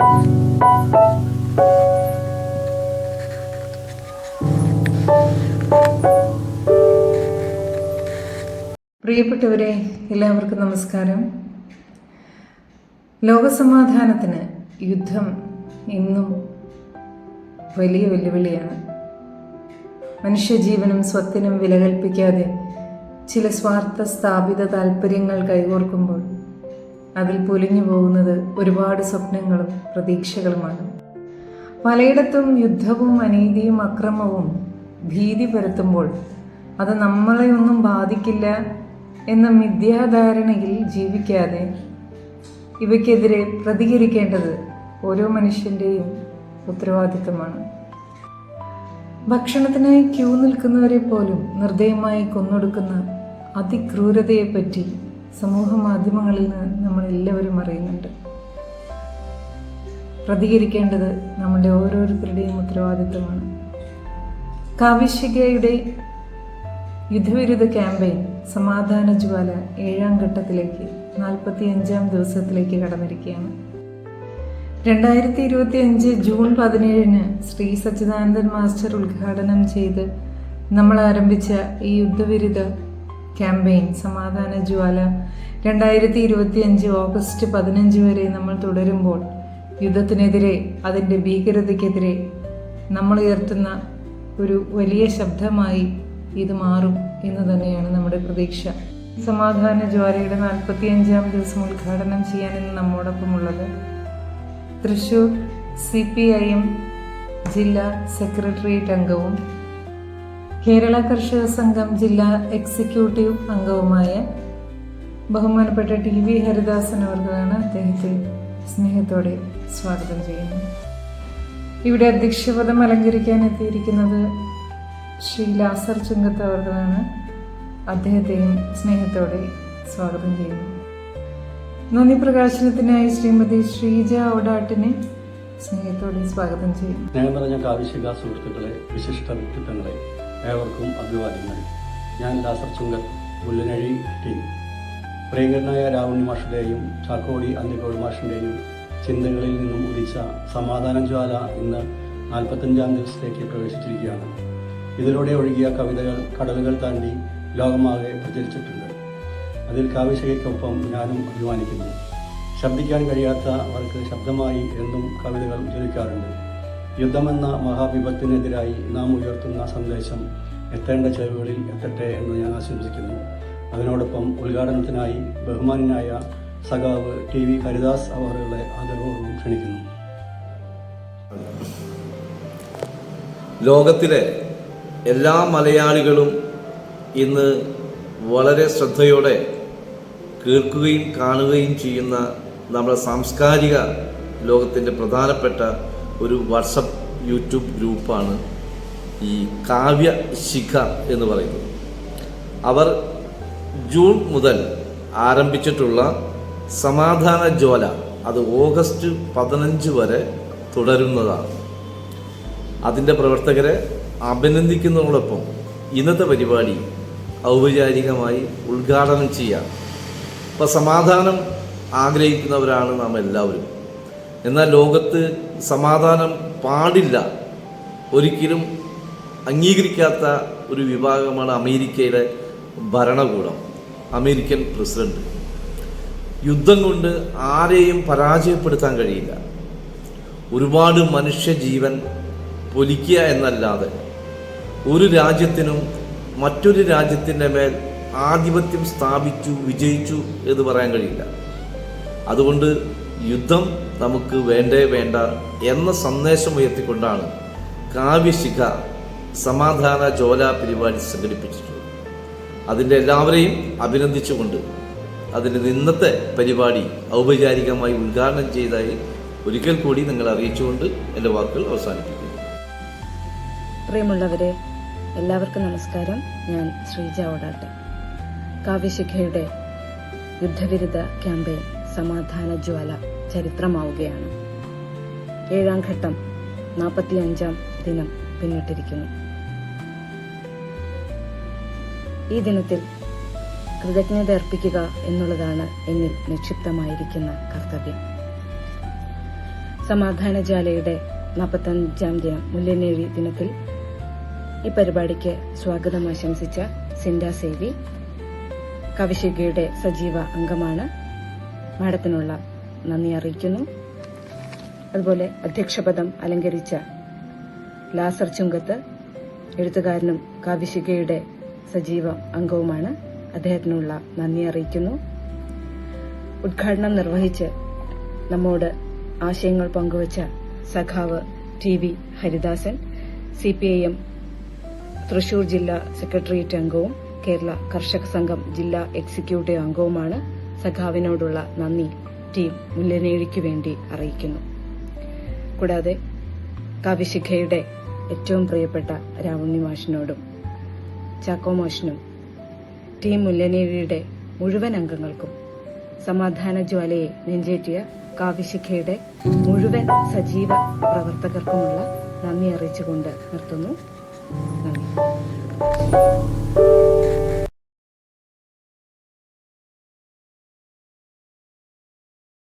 പ്രിയപ്പെട്ടവരെ എല്ലാവർക്കും നമസ്കാരം. ലോകസമാധാനത്തിന് യുദ്ധം ഇന്നും വലിയ വെല്ലുവിളിയാണ്. മനുഷ്യജീവനും സ്വത്തിനും വില കൽപ്പിക്കാതെ ചില സ്വാർത്ഥ സ്ഥാപിത താല്പര്യങ്ങൾ കൈകോർക്കുമ്പോൾ അതിൽ പൊലിഞ്ഞു പോകുന്നത് ഒരുപാട് സ്വപ്നങ്ങളും പ്രതീക്ഷകളുമാണ്. പലയിടത്തും യുദ്ധവും അനീതിയും അക്രമവും ഭീതി പരത്തുമ്പോൾ അത് നമ്മളെ ഒന്നും ബാധിക്കില്ല എന്ന മിഥ്യാധാരണയിൽ ജീവിക്കാതെ ഇവയ്ക്കെതിരെ പ്രതികരിക്കേണ്ടത് ഓരോ മനുഷ്യന്റെയും ഉത്തരവാദിത്തമാണ് ഭക്ഷണത്തിനായി ക്യൂ നിൽക്കുന്നവരെ പോലും നിർദ്ദയമായി കൊന്നൊടുക്കുന്ന അതിക്രൂരതയെപ്പറ്റി സമൂഹ മാധ്യമങ്ങളിൽ നിന്ന് നമ്മൾ എല്ലാവരും അറിയുന്നുണ്ട്. പ്രതികരിക്കേണ്ടത് നമ്മുടെ ഓരോരുത്തരുടെയും ഉത്തരവാദിത്വമാണ്. കാവിശികയുടെ യുദ്ധവിരുദ്ധ ക്യാമ്പയിൻ സമാധാന ജ്വാല ഏഴാം ഘട്ടത്തിലേക്ക് നാൽപ്പത്തി അഞ്ചാം ദിവസത്തിലേക്ക് കടന്നിരിക്കുകയാണ്. രണ്ടായിരത്തി ഇരുപത്തി അഞ്ച് ജൂൺ പതിനേഴിന് ശ്രീ സച്ചിദാനന്ദൻ മാസ്റ്റർ ഉദ്ഘാടനം ചെയ്ത് നമ്മൾ ആരംഭിച്ച ഈ യുദ്ധവിരുദ്ധ ക്യാമ്പയിൻ സമാധാന ജ്വാല. രണ്ടായിരത്തി ഇരുപത്തി അഞ്ച് ഓഗസ്റ്റ് പതിനഞ്ച് വരെ നമ്മൾ തുടരുമ്പോൾ യുദ്ധത്തിനെതിരെ അതിന്റെ ഭീകരതയ്ക്കെതിരെ നമ്മൾ ഉയർത്തുന്ന ഒരു വലിയ ശബ്ദമായി ഇത് മാറും എന്ന് തന്നെയാണ് നമ്മുടെ പ്രതീക്ഷ. സമാധാന ജ്വാലയുടെ നാൽപ്പത്തി അഞ്ചാം ദിവസം ഉദ്ഘാടനം ചെയ്യാൻ ഇന്ന് നമ്മോടൊപ്പമുള്ളത് Thrissur C P I M ജില്ലാ സെക്രട്ടേറിയറ്റ് അംഗവും കേരള കർഷക സംഘം ജില്ലാ എക്സിക്യൂട്ടീവ് അംഗവുമായ ബഹുമാനപ്പെട്ട ടി വി ഹരിദാസൻ അവർക്കാണ് അദ്ദേഹത്തെ സ്നേഹത്തോടെ സ്വാഗതം ചെയ്യുന്നത്. ഇവിടെ അധ്യക്ഷപദം അലങ്കരിക്കാൻ എത്തിയിരിക്കുന്നത് ശ്രീ ലാസർ ചുങ്കത്ത് അവർക്കാണ് അദ്ദേഹത്തെയും സ്നേഹത്തോടെ സ്വാഗതം ചെയ്യുന്നു. നന്ദി പ്രകാശനത്തിനായി ശ്രീമതി ശ്രീജ ഓടാട്ടിനെ സ്നേഹത്തോടെ സ്വാഗതം ചെയ്യുന്നു. സ്നേഹം നിറഞ്ഞ സുഹൃത്തുക്കളെ വിശിഷ്ട വ്യക്തിത്വങ്ങളെ ഏവർക്കും അഭിവാദ്യങ്ങൾ. ഞാൻ ദാസർ ചുങ്കർ മുല്ലനഴി ടീം. പ്രിയങ്കരനായ രാവുണ്ണി മാഷിന്റെയും ചാക്കോടി അന്തിക്കോട് മാഷിന്റെയും ചിന്തകളിൽ നിന്നും ഉദിച്ച സമാധാന ജ്വാല ഇന്ന് നാൽപ്പത്തഞ്ചാം ദിവസത്തേക്ക് പ്രവേശിച്ചിരിക്കുകയാണ്. ഇതിലൂടെ ഒഴുകിയ കവിതകൾ കടലുകൾ താണ്ടി ലോകമാകെ പ്രചരിച്ചിട്ടുണ്ട്. അതിൽ കാവിശകയ്ക്കൊപ്പം ഞാനും അഭിമാനിക്കുന്നു. ശബ്ദിക്കാൻ കഴിയാത്ത അവർക്ക് ശബ്ദമായി എന്നും കവിതകൾ ജ്വലിക്കാറുണ്ട്. യുദ്ധമെന്ന മഹാവിപത്തിനെതിരായി നാം ഉയർത്തുന്ന സന്ദേശം എത്തേണ്ട ചെലവുകളിൽ എത്തട്ടെ എന്ന് ഞാൻ ആശംസിക്കുന്നു. അതിനോടൊപ്പം ഉദ്ഘാടനത്തിനായി ബഹുമാനായ സഖാവ് ടി വി ഹരിദാസ് അവാർഡുകളെ ആദരവോടും ക്ഷണിക്കുന്നു. ലോകത്തിലെ എല്ലാ മലയാളികളും ഇന്ന് വളരെ ശ്രദ്ധയോടെ കേൾക്കുകയും കാണുകയും ചെയ്യുന്ന നമ്മുടെ സാംസ്കാരിക ലോകത്തിന്റെ പ്രധാനപ്പെട്ട ഒരു വാട്സപ്പ് യൂട്യൂബ് ഗ്രൂപ്പാണ് ഈ കാവ്യ ശിഖ എന്ന് പറയുന്നത്. അവർ ജൂൺ മുതൽ ആരംഭിച്ചിട്ടുള്ള സമാധാന ജ്വാല അത് ഓഗസ്റ്റ് പതിനഞ്ച് വരെ തുടരുന്നതാണ്. അതിന്റെ പ്രവർത്തകരെ അഭിനന്ദിക്കുന്നതോടൊപ്പം ഇന്നത്തെ പരിപാടി ഔപചാരികമായി ഉദ്ഘാടനം ചെയ്യാം. അപ്പോൾ സമാധാനം ആഗ്രഹിക്കുന്നവരാണ് നാം എല്ലാവരും എന്നാൽ ലോകത്ത് സമാധാനം പാടില്ല. ഒരിക്കലും അംഗീകരിക്കാത്ത ഒരു വിഭാഗമാണ് അമേരിക്കയുടെ ഭരണകൂടം. American president. യുദ്ധം കൊണ്ട് ആരെയും പരാജയപ്പെടുത്താൻ കഴിയില്ല. ഒരുപാട് മനുഷ്യജീവൻ പൊലിക്കുക എന്നല്ലാതെ ഒരു രാജ്യത്തിനും മറ്റൊരു രാജ്യത്തിന്റെ മേൽ ആധിപത്യം സ്ഥാപിച്ചു വിജയിച്ചു എന്ന് പറയാൻ കഴിയില്ല. അതുകൊണ്ട് യുദ്ധം നമുക്ക് വേണ്ടേ വേണ്ട എന്ന സന്ദേശം ഉയർത്തിക്കൊണ്ടാണ് കാവ്യശിഖ സമാധാന ജോല പരിപാടി സംഘടിപ്പിച്ചിട്ടുള്ളത്. അതിന്റെ എല്ലാവരെയും അഭിനന്ദിച്ചുകൊണ്ട് അതിന്റെ ഇന്നത്തെ പരിപാടി ഔപചാരികമായി ഉദ്ഘാടനം ചെയ്തതായി ഒരിക്കൽ കൂടി നിങ്ങൾ അറിയിച്ചുകൊണ്ട് എന്റെ വാക്കുകൾ അവസാനിപ്പിക്കുന്നു. പ്രിയമുള്ളവരെ എല്ലാവർക്കും നമസ്കാരം. ഞാൻ ശ്രീജ ഓടാട്ടെ. കാവ്യശിഖയുടെ യുദ്ധവിരുദ്ധ ക്യാമ്പയിൻ. സമാധാന ജ്വാല ചരിത്രമാവുകയാണ്. ഏഴാം ഘട്ടം നാൽപ്പത്തിയഞ്ചാം ദിനം പിന്നിട്ടിരിക്കുന്നു. ഈ ദിനത്തിൽ കൃതജ്ഞത അർപ്പിക്കുക എന്നുള്ളതാണ് എന്നിൽ നിക്ഷിപ്തമായിരിക്കുന്ന കർത്തവ്യം. സമാധാനജാലയുടെ നാൽപ്പത്തഞ്ചാം ദിനം മുല്ലനേഴി ദിനത്തിൽ ഈ പരിപാടിക്ക് സ്വാഗതം ആശംസിച്ച സിൻഡ കവിശികയുടെ സജീവ അംഗമാണ് മാഡത്തിനുള്ള നന്ദി അറിയിക്കുന്നു. അതുപോലെ അധ്യക്ഷപദം അലങ്കരിച്ച ലാസർ ചുങ്കത്ത് എഴുത്തുകാരനും കാവ്യശികയുടെ സജീവ അംഗവുമാണ്. അദ്ദേഹത്തിനുള്ള നന്ദി അറിയിക്കുന്നു. ഉദ്ഘാടനം നിർവഹിച്ച് നമ്മോട് ആശയങ്ങൾ പങ്കുവച്ച സഖാവ് T V Haridasan C P I M Thrissur ജില്ലാ സെക്രട്ടേറിയറ്റ് അംഗവും കേരള കർഷക സംഘം ജില്ലാ എക്സിക്യൂട്ടീവ് അംഗവുമാണ്. സഖാവിനോടുള്ള നന്ദി ടീം മുല്ലനേഴിക്ക് വേണ്ടി അറിയിക്കുന്നു. കൂടാതെ കവിശിഖയുടെ ഏറ്റവും പ്രിയപ്പെട്ട രാവുണ്ണി മാഷിനോടും ചാക്കോ മാഷിനും ടീം മുല്ലനേഴിയുടെ മുഴുവൻ അംഗങ്ങൾക്കും സമാധാന ജ്വാലയെ നെഞ്ചേറ്റിയ കാവ്യശിഖയുടെ മുഴുവൻ സജീവ പ്രവർത്തകർക്കുമുള്ള നന്ദി അറിയിച്ചുകൊണ്ട് നിർത്തുന്നു. നന്ദി.